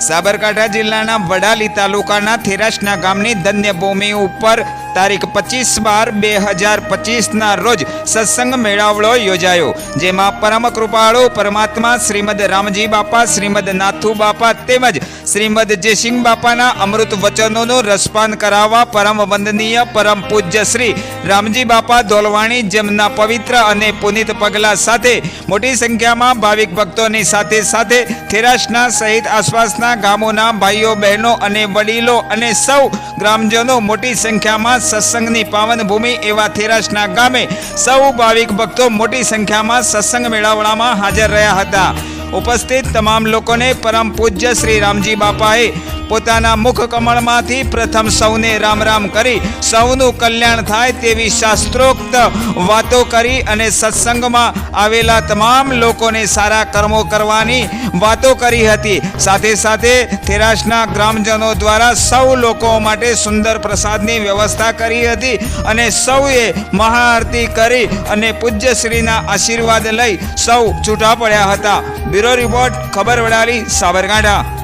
સાબરકાંઠા જિલ્લાના વડાલી તાલુકાના થેરાસના ગામની ધન્યભૂમિ ઉપર તારીખ પચીસ બાર બે હજાર પચીસના રોજ સત્સંગ મેળાવડો યોજાયો, જેમાં પરમ કૃપાળુ પરમાત્મા શ્રીમદ રામજી બાપા, શ્રીમદ નાથુ બાપા તેમજ શ્રીમદ જયસિંહ બાપાના અમૃત વચનોનું રસપાન કરાવવા પરમ વંદનીય પરમ પૂજ્ય શ્રી રામજી બાપા ધોલવાણી જેમના પવિત્ર અને પુનિત પગલા સાથે મોટી સંખ્યામાં ભાવિક ભક્તોની સાથે સાથે થેરાસના સહિત આસપાસના ગામોના ભાઈઓ, બહેનો અને વડીલો અને સૌ ગ્રામજનો મોટી સંખ્યામાં સત્સંગની પાવન ભૂમિ એવા થેરાસના ગામે સૌ ભાવિક ભક્તો મોટી સંખ્યામાં સત્સંગ મેળાવડામાં હાજર રહ્યા હતા. ઉપસ્થિત તમામ લોકોને પરમ પૂજ્ય શ્રી રામજી બાપાએ પોતાના મુખ કમળમાંથી પ્રથમ સૌને રામ રામ કરી સૌનું કલ્યાણ થાય તેવી શાસ્ત્રોક્ત વાતો કરી અને સત્સંગમાં આવેલા તમામ લોકોને સારા કર્મો કરવાની વાતો કરી હતી. સાથે સાથે થેરાસના ગ્રામજનો દ્વારા સૌ લોકો માટે સુંદર પ્રસાદની વ્યવસ્થા કરી હતી અને સૌએ મહાઆરતી કરી અને પૂજ્યશ્રીના આશીર્વાદ લઈ સૌ છૂટા પડ્યા હતા. બ્યુરો રિપોર્ટ, ખબર વડાલી, સાબરકાંઠા.